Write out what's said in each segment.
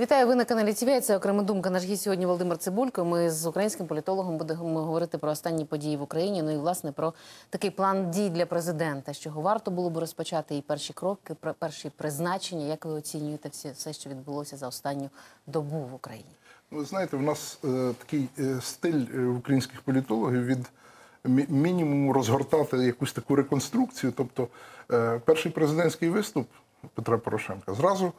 Вітаю, ви на каналі ТВ. Це окрема думка. Наш гість сьогодні Володимир Цибулько. Ми з українським політологом будемо говорити про останні події в Україні. Ну і власне про такий план дій для президента, з чого варто було б розпочати і перші кроки, перші призначення. Як ви оцінюєте всі все, що відбулося за останню добу в Україні? Ви знаєте, в нас е, такий е, стиль е, українських політологів від мі- мінімуму розгортати якусь таку реконструкцію. Тобто, е, перший президентський виступ Петра Порошенка зразу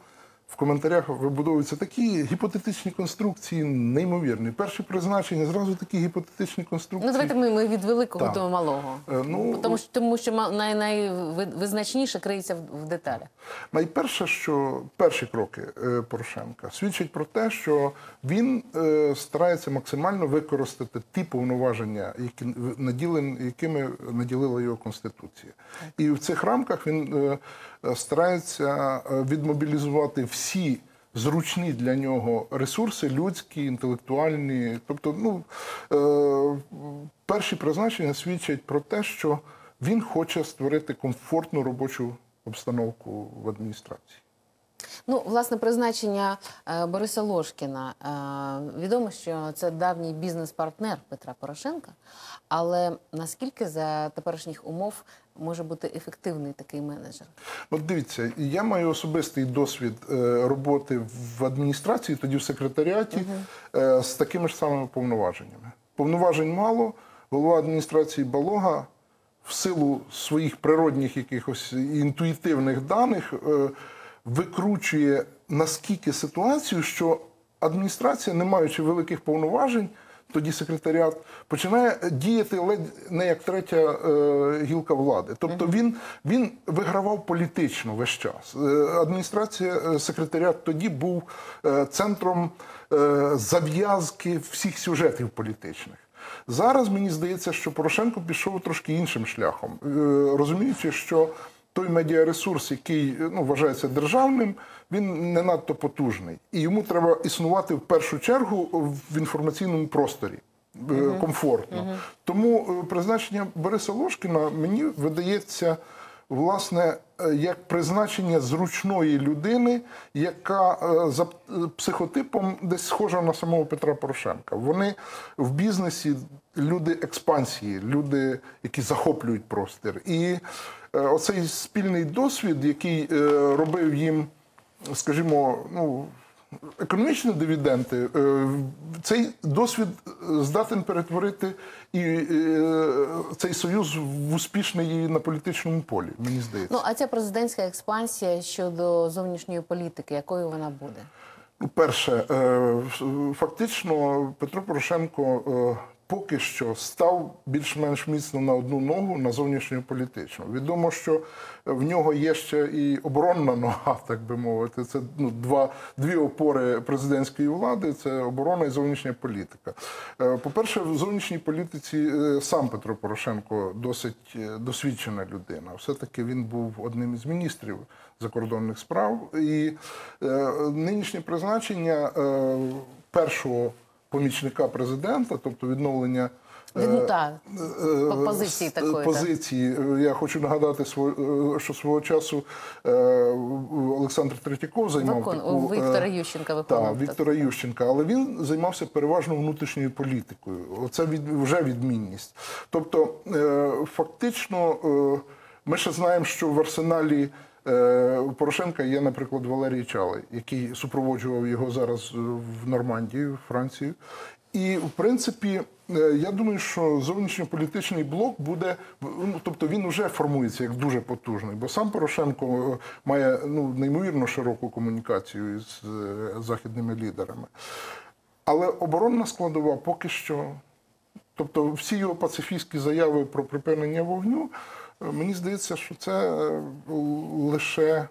в коментарях вибудовуються такі гіпотетичні конструкції, неймовірні. Перші призначення зразу такі гіпотетичні конструкції. Ну давайте ми, ми від великого Так. до малого. Е, ну, тому що тому, що най, найвизначніше криється в, в деталях. Найперше, що перші кроки е, Порошенка свідчать про те, що він е, старається максимально використати ті повноваження, які наділен, якими наділила його конституція, і в цих рамках він е, старається е, відмобілізувати всі. Зручні для нього ресурси, людські, інтелектуальні. Тобто, ну е, перші призначення свідчать про те, що він хоче створити комфортну робочу обстановку в адміністрації. Ну, власне, призначення е, Бориса Ложкіна. Е, відомо, що це давній бізнес-партнер Петра Порошенка. Але наскільки за теперішніх умов може бути ефективний такий менеджер? От дивіться, я маю особистий досвід е, роботи в адміністрації, тоді в секретаріаті, з такими ж самими повноваженнями. Повноважень мало. Голова адміністрації Балога в силу своїх природних якихось інтуїтивних даних викручує наскільки ситуацію, що адміністрація, не маючи великих повноважень, тоді секретаріат починає діяти ледь не як третя е, гілка влади. Тобто він, він вигравав політично весь час. Е, адміністрація, е, секретаріат тоді був е, центром е, зав'язки всіх сюжетів політичних. Зараз мені здається, що Порошенко пішов трошки іншим шляхом, е, розуміючи, що той медіаресурс, який ну, вважається державним, він не надто потужний. І йому треба існувати в першу чергу в інформаційному просторі. е, Комфортно. Тому е, призначення Бориса Ложкіна мені видається власне е, як призначення зручної людини, яка за психотипом десь схожа на самого Петра Порошенка. Вони в бізнесі люди експансії, люди, які захоплюють простір. І оцей спільний досвід, який е, робив їм, скажімо, ну. Економічні дивіденди, е, цей досвід здатен перетворити і е, цей союз в успішний і на політичному полі, мені здається. Ну а ця президентська експансія щодо зовнішньої політики, якою вона буде? Ну, Перше, е, фактично, Петро Порошенко е, поки що став більш-менш міцно на одну ногу на зовнішньополітичну. Відомо, що в нього є ще і оборонна нога, так би мовити. Це ну, два, дві опори президентської влади це оборона і зовнішня політика. Е, По-перше, в зовнішній політиці е, сам Петро Порошенко досить е, досвідчена людина. Все-таки він був одним із міністрів закордонних справ. І нинішнє призначення першого помічника президента, від відновлення. е, та, е, позиції с- такої, так. позиції. Е, Я хочу нагадати, е, що свого часу е, Олександр Третьяков займав Викон... таку... е, Віктора Ющенка Так. Віктора Ющенка, але він займався переважно внутрішньою політикою. Оце від, вже відмінність. Тобто, е, фактично, е, ми ще знаємо, що в арсеналі е, у Порошенка є, наприклад, Валерій Чалий, який супроводжував його зараз в Нормандії, в Францію. І в принципі, е, я думаю, що зовнішньополітичний блок буде, ну тобто він вже формується як дуже потужний, бо сам Порошенко е, має ну неймовірно широку комунікацію з е, західними лідерами. Але оборонна складова поки що, тобто всі його пацифістські заяви про припинення вогню, е, мені здається, що це е, лише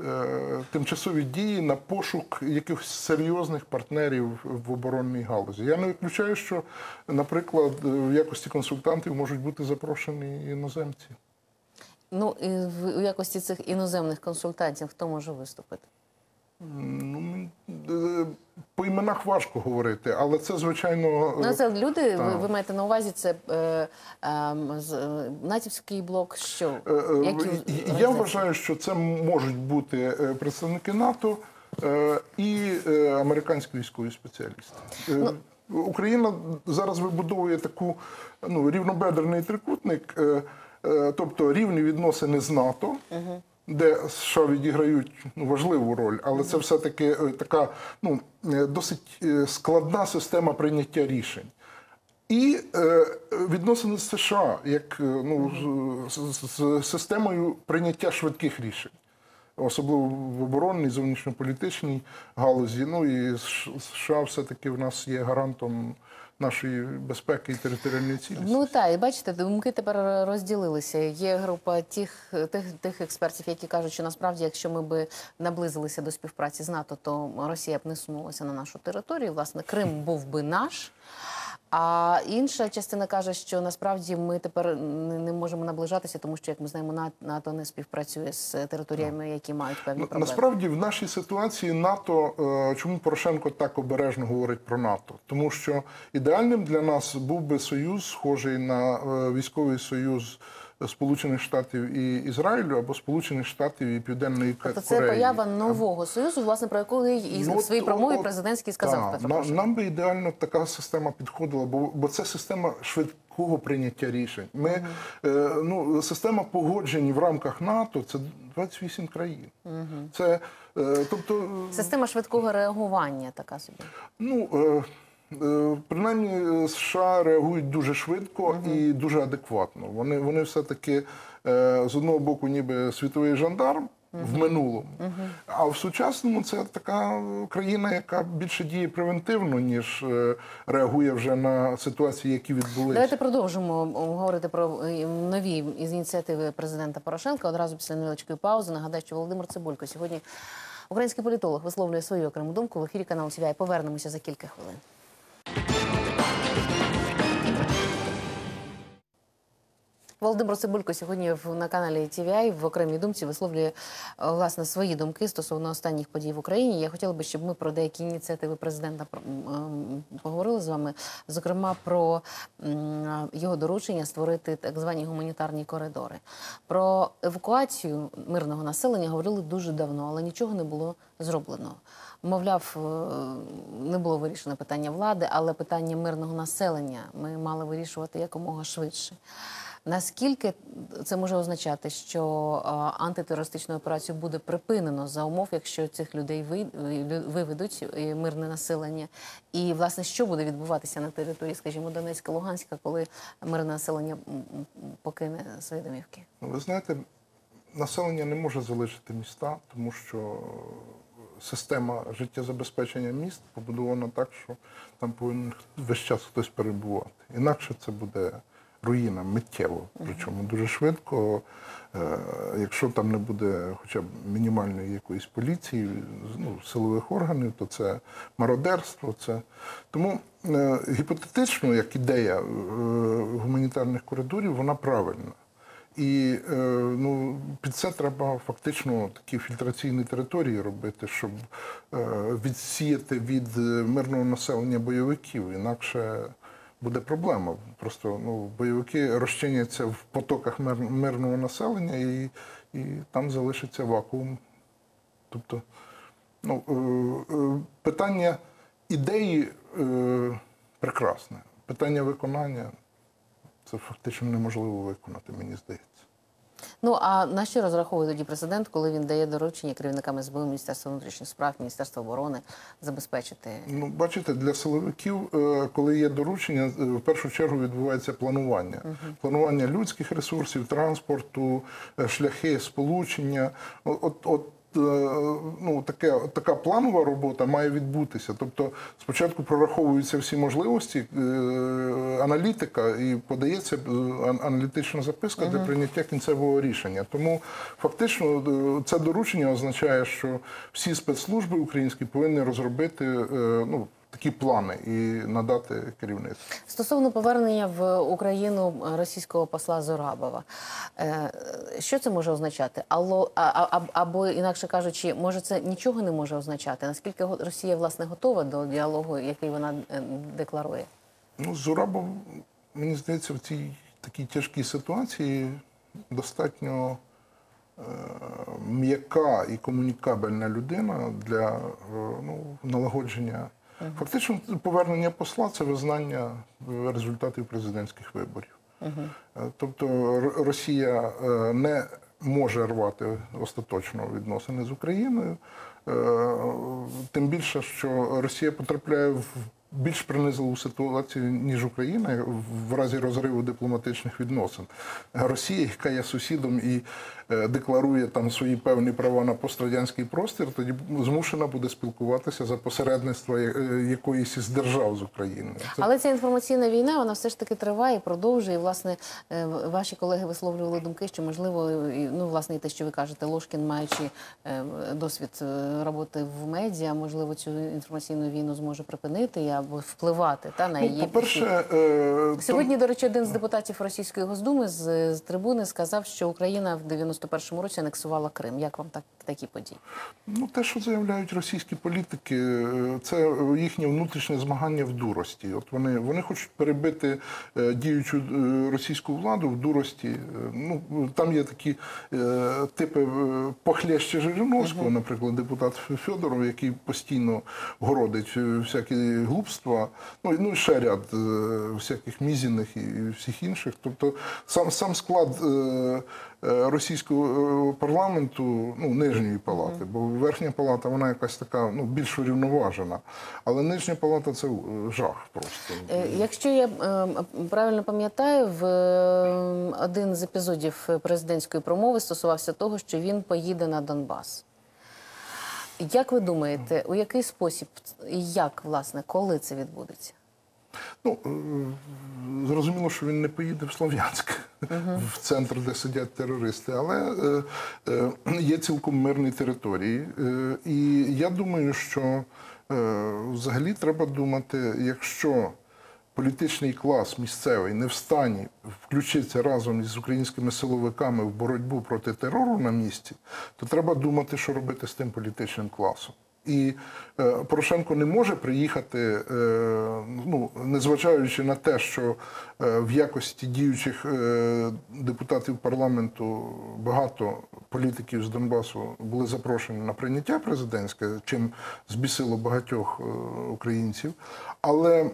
е, тимчасові дії на пошук якихось серйозних партнерів в оборонній галузі. Я не виключаю, що, наприклад, в якості консультантів можуть бути запрошені іноземці. Ну і в якості цих іноземних консультантів хто може виступити? Ну, е, по іменах важко говорити, але це, звичайно, Ну, це люди, ви, ви маєте на увазі, це е, е, е, натівський блок, що? Е, е, Які Я вважаю, що це можуть бути представники НАТО, е, і е, американські військові спеціалісти. Е, Україна зараз вибудовує таку ну, рівнобедрений трикутник, е, е, тобто рівні відносини з НАТО. Де США відіграють ну, важливу роль, але це все-таки е, така ну, е, досить е, складна система прийняття рішень. І е, відносини з США як ну, з, з- з системою прийняття швидких рішень, особливо в оборонній, зовнішньополітичній галузі. Ну і США все-таки в нас є гарантом нашої безпеки і територіальної цілісності. Ну так, і бачите, думки тепер розділилися. Є група тих, тих, тих експертів, які кажуть, що насправді, якщо ми би наблизилися до співпраці з НАТО, то Росія б не сунулася на нашу територію. Власне, Крим був би наш. А інша частина каже, що насправді ми тепер не, можемо наближатися, тому що, як ми знаємо, На- НАТО не співпрацює з територіями, які мають певні Ну, проблеми. Насправді в нашій ситуації НАТО, е, чому Порошенко так обережно говорить про НАТО? Тому що ідеальним для нас був би союз, схожий на е, військовий союз Сполучених Штатів і Ізраїлю або Сполучених Штатів і Південної Ка- Тобто це Кореї. нового нового союзу, власне, про який і Ну, в своїй промові президентський сказав так, Петро нам, нам би ідеально така система підходила, бо, бо це система швидкого прийняття рішень. Ми, е, ну, система погоджень в рамках НАТО це 28 країн. Це, е, тобто, Система швидкого реагування така собі. Ну, е, принаймні, е, США реагують дуже швидко і дуже адекватно. Вони, вони все-таки е, з одного боку, ніби світовий жандарм. В минулому, а в сучасному це така країна, яка більше діє превентивно, ніж е, реагує вже на ситуації, які відбулися. Давайте продовжимо говорити про е, нові із ініціативи президента Порошенка. Одразу після невеличкої паузи. Нагадаю, що Володимир Цибулько сьогодні український політолог висловлює свою окрему думку в ефірі каналу TVI. Повернемося за кілька хвилин. Володимир Цибулько сьогодні на каналі TVI в окремій думці висловлює е, власне свої думки стосовно останніх подій в Україні. Я хотіла би, щоб ми про деякі ініціативи президента поговорили з вами, зокрема про його доручення створити так звані гуманітарні коридори. Про евакуацію мирного населення говорили дуже давно, але нічого не було зроблено. Мовляв, е, не було вирішено питання влади, але питання мирного населення ми мали вирішувати якомога швидше. Наскільки це може означати, що е, антитерористичну операцію буде припинено за умов, якщо цих людей ви- виведуть е, мирне населення? І власне що буде відбуватися на території, скажімо, Донецька, Луганська, коли мирне населення покине свої домівки? Ну, Ви знаєте, населення не може залишити міста, тому що система життєзабезпечення міст побудована так, що там повинен весь час хтось перебувати. Інакше це буде руїна миттєво, причому дуже швидко. Е, Якщо там не буде хоча б мінімальної якоїсь поліції, ну, силових органів, то це мародерство. Це... Тому е, гіпотетично, як ідея е, гуманітарних коридорів, вона правильна. І ну, під це треба фактично такі фільтраційні території робити, щоб відсіяти від мирного населення бойовиків. Інакше буде проблема. Просто ну, бойовики розчиняться в потоках мир, мирного населення і, і там залишиться вакуум. Тобто, ну, е, е, питання ідеї е, прекрасне, питання виконання це фактично неможливо виконати, мені здається. Ну а на що розраховує тоді президент, коли він дає доручення керівникам СБУ, Міністерства внутрішніх справ, Міністерства оборони забезпечити Ну, бачите, для силовиків, е, коли є доручення, е, в першу чергу відбувається планування. Планування людських ресурсів, транспорту, е, шляхи сполучення. От, от, ну, таке, така планова робота має відбутися. Тобто спочатку прораховуються всі можливості, е, аналітика і подається е, аналітична записка для прийняття кінцевого рішення. Тому фактично е, це доручення означає, що всі спецслужби українські повинні розробити е, ну, такі плани і надати керівництво. стосовно повернення в Україну російського посла Зорабова. Е, Що це може означати? Алло, або інакше кажучи, може це нічого не може означати? Наскільки Росія власне готова до діалогу, який вона е, декларує? Ну, Зурабов, мені здається, в цій такій тяжкій ситуації достатньо м'яка і комунікабельна людина для е, ну, налагодження. Фактично, повернення посла це визнання е, результатів президентських виборів. Е, Тобто Росія е, не може рвати остаточно відносини з Україною. Тим більше, що Росія потрапляє в більш принизливу ситуацію, ніж Україна в разі розриву дипломатичних відносин. Росія, яка є сусідом і декларує там свої певні права на пострадянський простір, тоді змушена буде спілкуватися за посередництво е, якоїсь із держав з Україною. Це Але ця інформаційна війна вона все ж таки триває, продовжує. І, власне, е, ваші колеги висловлювали думки, що можливо, ну власне, і те, що ви кажете, Ложкін, маючи е, досвід е, роботи в медіа, можливо, цю інформаційну війну зможе припинити або впливати та на її ну, по-перше, е, Сьогодні, до речі, один з депутатів Російської Госдуми з, з трибуни сказав, що Україна в 91-му році анексувала Крим. Як вам так такі події? Ну, те, що заявляють російські політики, це їхнє внутрішнє змагання в дурості. От вони, вони хочуть перебити е, діючу е, російську владу в дурості. Е, Ну, там є такі типи похлеще Жириновського, наприклад, депутат Федоров, який постійно городить всякі глупства, ну, і- ну і ще ряд всяких мізіних і всіх інших. Тобто сам, сам склад російського е, парламенту, ну, нижньої палати, бо верхня палата вона якась така ну, більш врівноважена. Але нижня палата це е, жах просто. Е, Якщо я е, правильно пам'ятаю, в е, один з епізодів президентської промови стосувався того, що він поїде на Донбас. Як ви думаєте, у який спосіб і як, власне, коли це відбудеться? Ну, е, зрозуміло, що він не поїде в Слов'янськ, в центр, де сидять терористи, але е, е, є цілком мирні території. Е, і я думаю, що е, взагалі треба думати, якщо політичний клас місцевий не в стані включитися разом із українськими силовиками в боротьбу проти терору на місці, то треба думати, що робити з тим політичним класом. І е, Порошенко не може приїхати, е, ну незважаючи на те, що е, в якості діючих депутатів парламенту багато політиків з Донбасу були запрошені на прийняття президентське, чим збісило багатьох українців. Але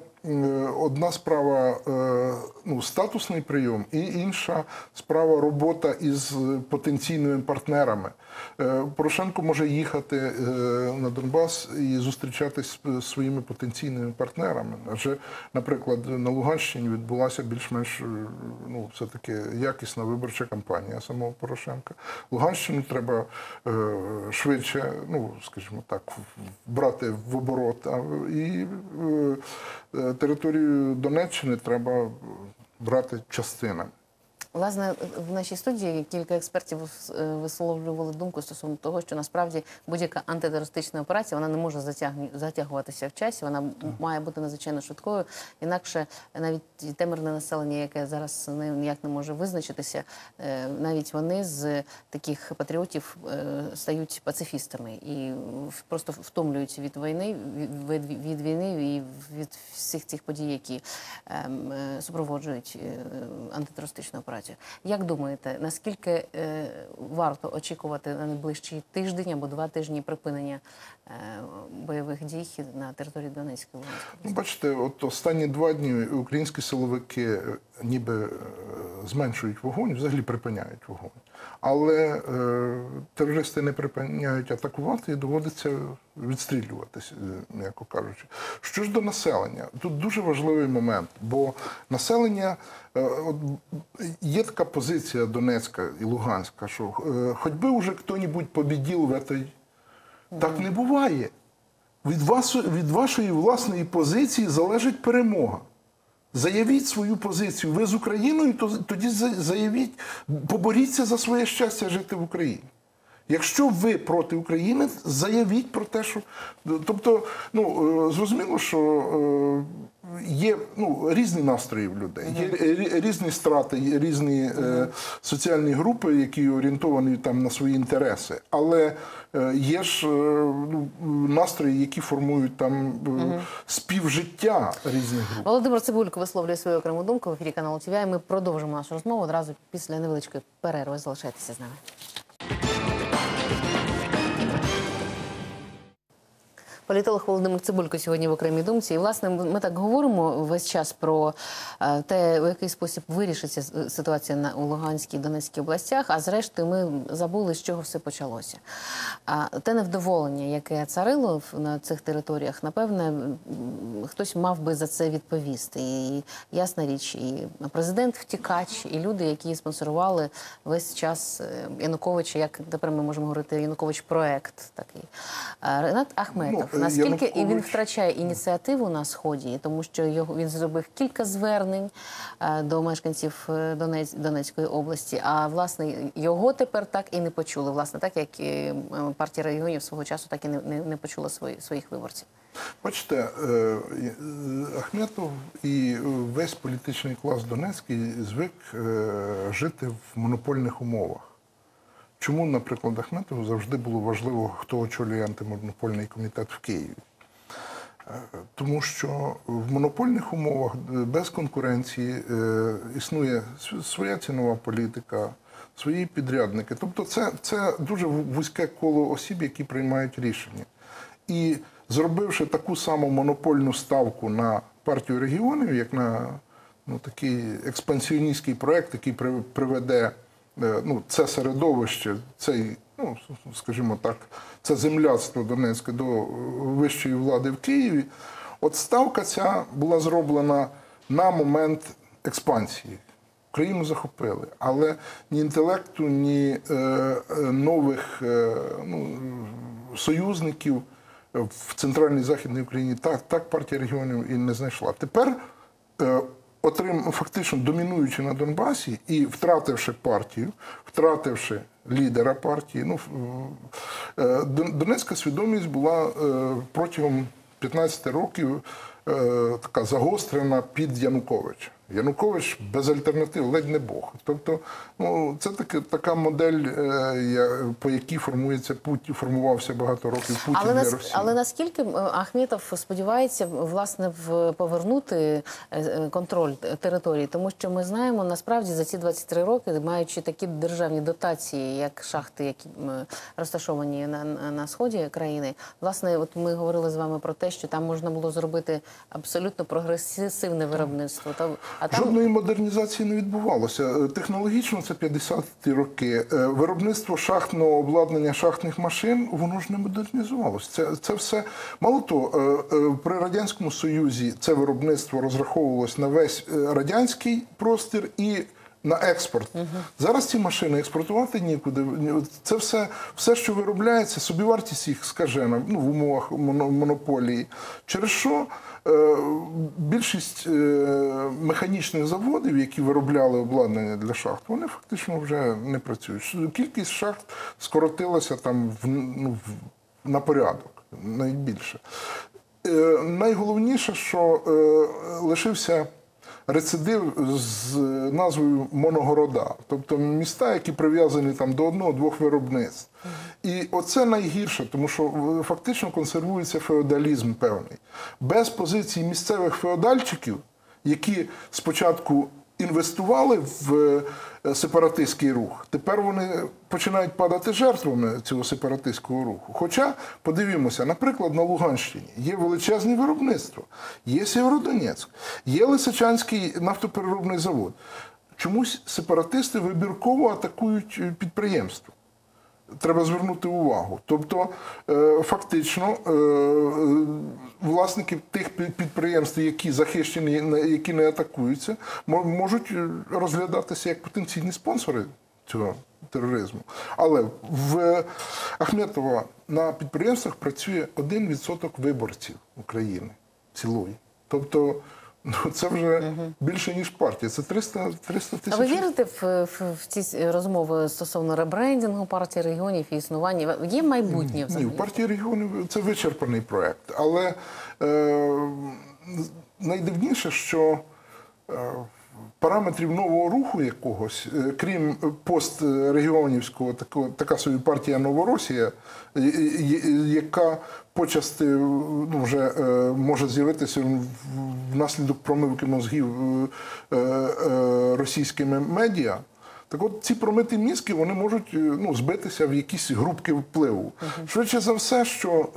одна справа е, ну, статусний прийом, і інша справа робота із потенційними партнерами. Е, Порошенко може їхати е, на Донбас і зустрічатись з своїми потенційними партнерами. Адже, наприклад, на Луганщині відбулася більш-менш е, ну, все-таки якісна виборча кампанія самого Порошенка. Луганщину треба е, швидше, ну скажімо так, брати в оборот. І е, е, територію Донеччини треба брати частинами. Власне, в нашій студії кілька експертів е, висловлювали думку стосовно того, що насправді будь-яка антитерористична операція вона не може затягуватися в часі, вона має бути надзвичайно швидкою. Інакше навіть те мирне населення, яке зараз ніяк не може визначитися, е, навіть вони з таких патріотів е, стають пацифістами і просто втомлюються від війни, від, війни і від всіх цих подій, які ем, супроводжують антитерористичну операцію. Як думаєте, наскільки е, варто очікувати на найближчий тиждень або два тижні припинення е, бойових дій на території Донецької Луганської? Ну, бачите, от останні два дні українські силовики е, ніби е, зменшують вогонь, взагалі припиняють вогонь. Але е, терористи не припиняють атакувати і доводиться відстрілюватися, е, м'яко кажучи. Що ж до населення, тут дуже важливий момент, бо населення е, от, є така позиція Донецька і Луганська, що хоч би уже хто-небудь побідів в этой... Так не буває. Від, вас, від вашої власної позиції залежить перемога. Заявіть свою позицію. Ви з Україною, то тоді за- заявіть, поборіться за своє щастя жити в Україні. Якщо ви проти України, заявіть про те, що. Тобто, ну е, зрозуміло, що е, є ну, різні настрої в людей, є різні страти, є різні е, соціальні групи, які орієнтовані там на свої інтереси. Але є ж ну, настрої, які формують там співжиття різних груп. Володимир Цибулько висловлює свою окрему думку в ефірі каналу ТВ. І Ми продовжимо нашу розмову одразу після невеличкої перерви. Залишайтеся з нами. Політолог Володимир Цибулько сьогодні в окремій думці. І власне ми так говоримо весь час про е, те, у який спосіб вирішиться ситуація на у Луганській і Донецькій областях. А зрештою, ми забули, з чого все почалося. А те невдоволення, яке царило в- на цих територіях, напевне, хтось мав би за це відповісти. І ясна річ, і президент втікач, і люди, які спонсорували весь час е, Януковича, як тепер ми можемо говорити, Янукович проект такий. Ренат Ахметов. Е, Наскільки і він втрачає ініціативу на сході, тому що його він зробив кілька звернень е, до мешканців е, Донець, Донецької області. А власне його тепер так і не почули. Власне, так як і партія регіонів свого часу так і не, не, не почула свої, своїх виборців. Бачите, Ахметов і весь політичний клас Донецький звик жити в монопольних умовах. Чому, наприклад, Ахметову завжди було важливо, хто очолює антимонопольний комітет в Києві? Е, Тому що в монопольних умовах е, без конкуренції е, існує своя цінова політика, свої підрядники. Тобто, це, це дуже вузьке коло осіб, які приймають рішення. І зробивши таку саму монопольну ставку на партію регіонів, як на ну, такий експансіоністський проект, який приведе ну, це середовище, цей, ну, скажімо так, це земляцтво Донецьке до е, вищої влади в Києві. От ставка ця була зроблена на момент експансії. Україну захопили, але ні інтелекту, ні е, е, нових е, ну, союзників в центральній західній Україні так, так партія регіонів і не знайшла. Тепер, е, отрим, фактично домінуючи на Донбасі і втративши партію, втративши лідера партії, ну, е, Дон- Донецька свідомість була е, протягом 15 років е, така загострена під Януковича. Янукович без альтернатив, ледь не Бог. Тобто, ну це таки така модель, е, по якій формується Путін, формувався багато років Путін Але, для Росії. але наскільки е, Ахметов сподівається власне в повернути е, контроль території, тому що ми знаємо насправді за ці 23 роки, маючи такі державні дотації, як шахти, які розташовані на, на, на сході країни, власне, от ми говорили з вами про те, що там можна було зробити абсолютно прогресивне виробництво. Та а там Жодної модернізації не відбувалося. Е, Технологічно це 50-ті роки. Е, Виробництво шахтного обладнання шахтних машин воно ж не модернізувалося. Це, це все мало того, е, при радянському союзі це виробництво розраховувалось на весь радянський простір і. На експорт зараз ці машини експортувати нікуди. Ні, Це все, все, що виробляється, собівартість їх скажена ну, в умовах моно- монополії. Через що більшість е, механічних заводів, які виробляли обладнання для шахт, вони фактично вже не працюють. Кількість шахт скоротилася там в, ну, на порядок, найбільше. Е, найголовніше, що е, лишився рецидив з назвою моногорода, тобто міста, які прив'язані там до одного-двох виробництв. І оце найгірше, тому що фактично консервується феодалізм певний. Без позицій місцевих феодальчиків, які спочатку інвестували в е, сепаратистський рух. Тепер вони починають падати жертвами цього сепаратистського руху. Хоча, подивімося, наприклад, на Луганщині є величезне виробництво, є Сєвєродонецьк, є Лисичанський нафтопереробний завод. Чомусь сепаратисти вибірково атакують е, підприємство треба звернути увагу. Тобто, е, фактично, е, власники тих підприємств, які захищені, які не атакуються, мо- можуть е, розглядатися як потенційні спонсори цього тероризму. Але в Ахметова на підприємствах працює 1% виборців України цілої. Тобто, ну, це вже більше, ніж партія. Це 300, 300 А ви вірите в, в, в ці розмови стосовно ребрендингу партії регіонів і існування? Є майбутнє Ні, в партії регіонів це вичерпаний проект. Але е, найдивніше, що е, параметрів нового руху якогось, е, крім пострегіонівського, така собі партія Новоросія, е, е, яка почасти ну, вже може з'явитися внаслідок промивки мозгів російськими медіа. Так от ці промиті мізки вони можуть ну, збитися в якісь групки впливу. Швидше за все, що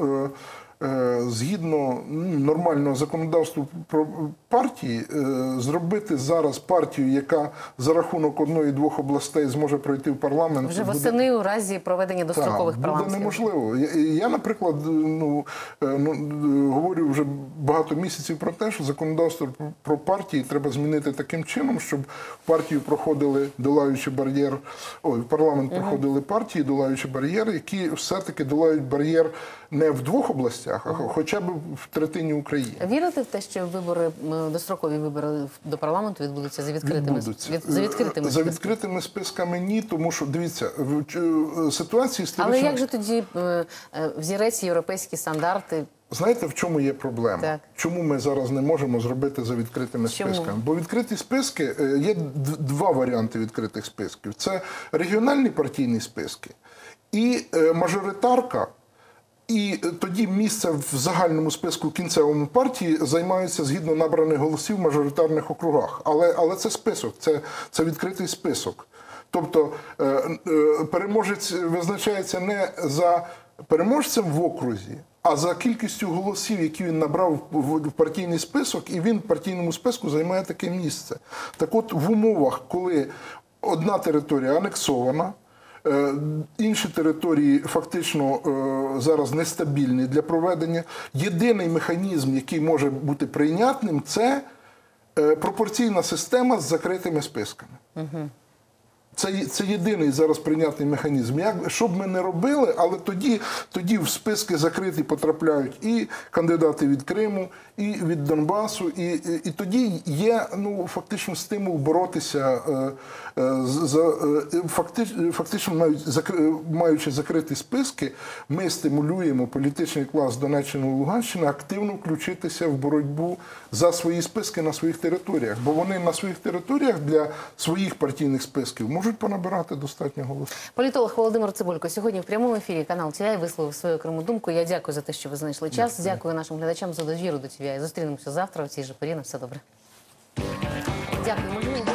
згідно ну, нормального законодавства про партії, е, зробити зараз партію, яка за рахунок одної-двох областей зможе пройти в парламент. Вже буде- восени у разі проведення дострокових так, буде неможливо. Я, я, наприклад, ну, е, ну, е, говорю вже багато місяців про те, що законодавство про- партії треба змінити таким чином, щоб в партію проходили долаючи бар'єр, ой, в парламент проходили партії, долаючи бар'єр, які все-таки долають бар'єр не в двох областях, а хоча б в третині України. Вірите в те, що вибори дострокові вибори до парламенту відбудуться за відкритими Відбудуться. від- за відкритими за відкритими списками ні, тому що дивіться, в е, ситуації Але як же тоді е, е, взірець європейські стандарти? Знаєте, в чому є проблема? Так. Чому ми зараз не можемо зробити за відкритими Чому? списками? Бо відкриті списки є два варіанти відкритих списків: це регіональні партійні списки і мажоритарка. І е, тоді місце в загальному списку кінцевому партії займаються згідно набраних голосів в мажоритарних округах. Але, але це список, це, це відкритий список. Тобто е, е, переможець визначається не за переможцем в окрузі, а за кількістю голосів, які він набрав в партійний список, і він в партійному списку займає таке місце. Так от в умовах, коли одна територія анексована, Інші території фактично е, зараз нестабільні для проведення. Єдиний механізм, який може бути прийнятним, це е, пропорційна система з закритими списками. Це, це єдиний зараз прийнятний механізм. Як, що б ми не робили, але тоді, тоді в списки закриті потрапляють і кандидати від Криму, і від Донбасу, і, і, і тоді є ну, фактично стимул боротися е, е, за е, факти- фактично навіть закри- маючи закриті списки, ми стимулюємо політичний клас Донеччини і Луганщини активно включитися в боротьбу за свої списки на своїх територіях, бо вони на своїх територіях для своїх партійних списків можуть понабирати достатньо голосів. Політолог Володимир Цибулько сьогодні в прямому ефірі канал ТВІ висловив свою окрему думку. Я дякую за те, що ви знайшли час. Дякую нашим глядачам за довіру до ТВІ. Зустрінемося завтра у цій же порі. На все добре. Дякую.